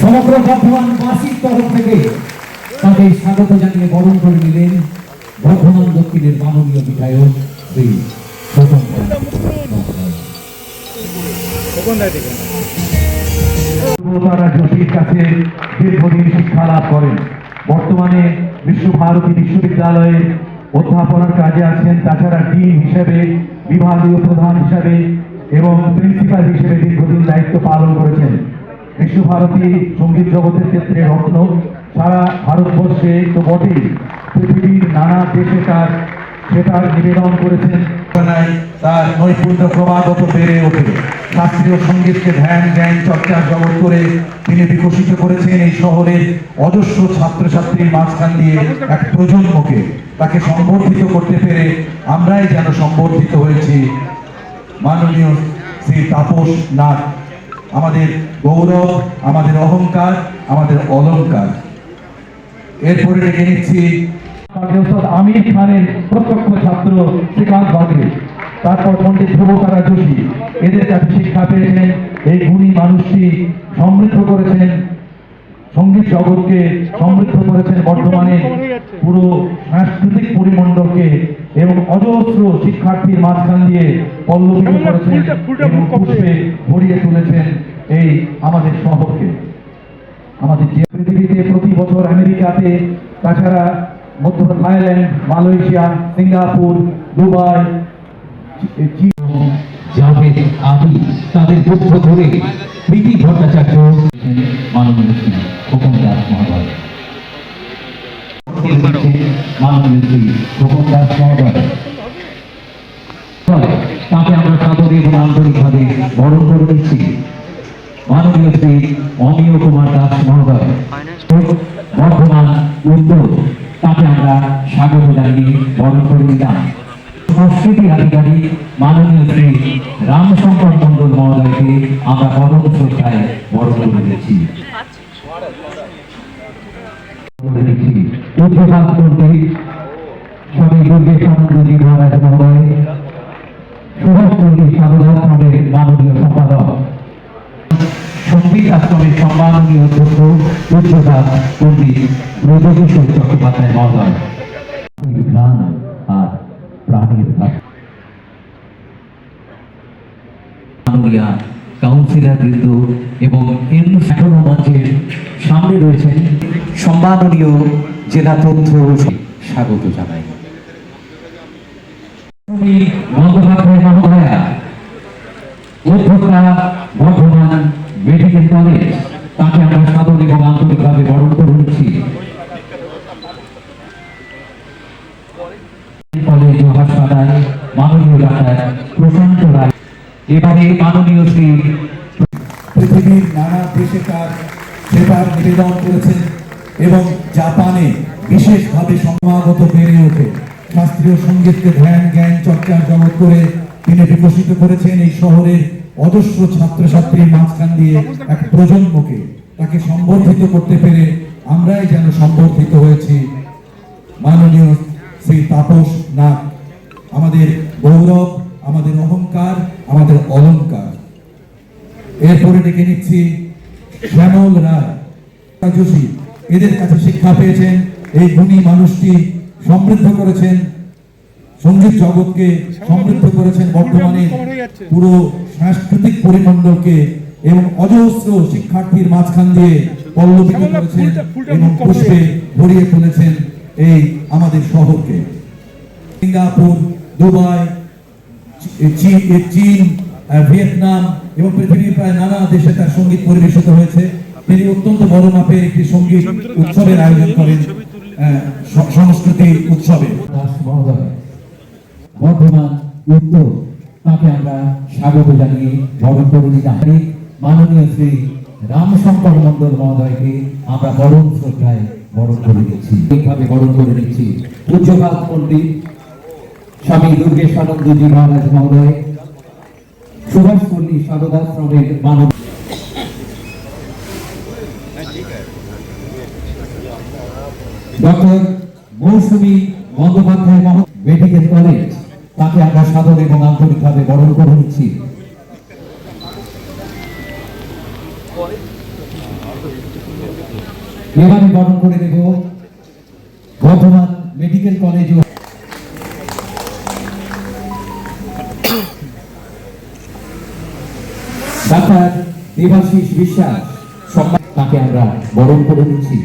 সমগ্র বর্ধমান তরফ থেকে তাকে স্বাগত জানিয়ে বরণ করে নিলেন বর্ধমান দক্ষিণের মাননীয় বিধায়ক শ্রী তারা কাছে দীর্ঘদিন শিক্ষা লাভ করেন। বর্তমানে বিশ্বভারতী বিশ্ববিদ্যালয়ে অধ্যাপনার কাজে আছেন, তাছাড়া ডিন হিসেবে, বিভাগীয় প্রধান হিসেবে এবং প্রিন্সিপাল হিসেবে দীর্ঘদিন দায়িত্ব পালন করেছেন। বিশ্বভারতী সংগীত জগতের ক্ষেত্রে রত্ন। সারা ভারতবর্ষে তো বটেই। পৃথিবীর নানা দেশে তার সেটার নিবেদন করেছেন। তার নৈপুণ্য ক্রমাগত বেড়ে ওঠে। শাস্ত্রীয় সঙ্গীতকে ধ্যান, জ্ঞান, চর্চার জগৎ করে তিনি বিকশিত করেছেন এই শহরের অজস্র ছাত্রছাত্রীর মাঝখান দিয়ে এক প্রজন্মকে। তাকে সম্বর্ধিত করতে পেরে আমরাই যেন সম্বর্ধিত হয়েছি। মাননীয় শ্রী তাপস নাথ। আমাদের গৌরব, আমাদের অহংকার, আমাদের অলংকার এরপরে ডেকে নিচ্ছি আমির খানের প্রত্যক্ষ ছাত্র শ্রীকান্ত বাগরে, তারপর পণ্ডিত ধ্রুবতারা যোশী। এদের কাছে শিক্ষা পেয়েছেন, এই গুণী মানুষটি সমৃদ্ধ করেছেন সংগীত জগৎকে সমৃদ্ধ করেছেন বর্তমানে পুরো সাংস্কৃতিক পরিমণ্ডলকে এবং অজস্র শিক্ষার্থীর মাঝখান দিয়ে পল্লবিত করেছেন এবং পুষ্পে ভরিয়ে তুলেছেন এই আমাদের শহরকে। আমাদের যে পৃথিবীতে প্রতি বছর আমেরিকাতে তাছাড়া মধ্য থাইল্যান্ড মালয়েশিয়া সিঙ্গাপুর দুবাই জাভেদ আদি তাদের পক্ষ ধরে প্রীতি ভট্টাচার্য মাননীয় শ্রী তাকে আমরা সাদরে এবং আন্তরিকভাবে বরণ করে মাননীয় শ্রী অমিয় কুমার দাস মহোদয় বর্ধমান উত্তর তাকে আমরা স্বাগত জানিয়ে বরণ করে সংস্কৃতি আধিকারিক মাননীয় শ্রী রামশঙ্কর মন্ডল মহোদয়কে আমরা পরম শ্রদ্ধায় অধ্যক্ষ উচ্চদাস পণ্ডিত ব্রজকিশোর চট্টোপাধ্যায় মহোদয় গান আর প্রাণীর কাউন্সিলর বৃন্দ এবং এখনও মঞ্চের সামনে রয়েছেন সম্মাননীয় জেলা তথ্য স্বাগত জানাই বন্দ্যোপাধ্যায় মহোদয়া অধ্যক্ষা বর্ধমান মেডিকেল কলেজ এবারে মাননীয় শ্রী পৃথিবীর নানা দেশে তার সেবার নিবেদন করেছেন এবং জাপানে বিশেষভাবে সমাগত বেড়ে ওঠে। শাস্ত্রীয় সঙ্গীতকে ধ্যান, জ্ঞান, চর্চার জগৎ করে তিনি বিকশিত করেছেন এই শহরের অজস্র ছাত্রছাত্রীর মাঝখান দিয়ে এক প্রজন্মকে। তাকে সম্বর্ধিত করতে পেরে আমরাই যেন সম্বর্ধিত হয়েছি। মাননীয় শ্রী তাপস নাথ, আমাদের গৌরব, আমাদের অহংকার আমাদের অলংকার। এরপরে ডেকে নিচ্ছি শ্যামল রায় যোশী এদের কাছে শিক্ষা পেয়েছেন। এই গুণী মানুষটি সমৃদ্ধ করেছেন। সংগীত জগৎকে সমৃদ্ধ করেছেন বর্তমানে পুরো সাংস্কৃতিক পরিমণ্ডলকে এবং অজস্র শিক্ষার্থীর মাঝখান দিয়ে পল্লবিত করেছেন এবং পুষ্পে ভরিয়ে তুলেছেন এই আমাদের শহরকে। সিঙ্গাপুর দুবাই চীন ভিয়েতনাম এবং পৃথিবীর প্রায় নানা দেশে তার সংগীত পরিবেশিত হয়েছে। তিনি অত্যন্ত বড় মাপের একটি সংগীত উৎসবের আয়োজন করেন সংস্কৃতি উৎসবে। বর্ধমান উত্তর তাকে আমরা স্বাগত জানিয়ে বরণ করে দিলাম মাননীয় শ্রী রামশঙ্কর মন্ডল মহোদয়কে আমরা বরণ শ্রদ্ধায় বরণ করে দিচ্ছি। এইভাবে বরণ করে পূজ্যপাত পণ্ডিত স্বামী দুর্গেশানন্দজি মহারাজ মহোদয় সুভাষপল্লী সারদাশ্রমের মানব doctor Mousumi Bandyopadhyay medical college, তাকে আমরা সাদর এবং আন্তরিকভাবে বরণ করে নিচ্ছি। এবারে বরণ করে দেব Bardhaman medical college doctor Debashis Biswas সম্মান তাকে আমরা বরণ করে নিচ্ছি।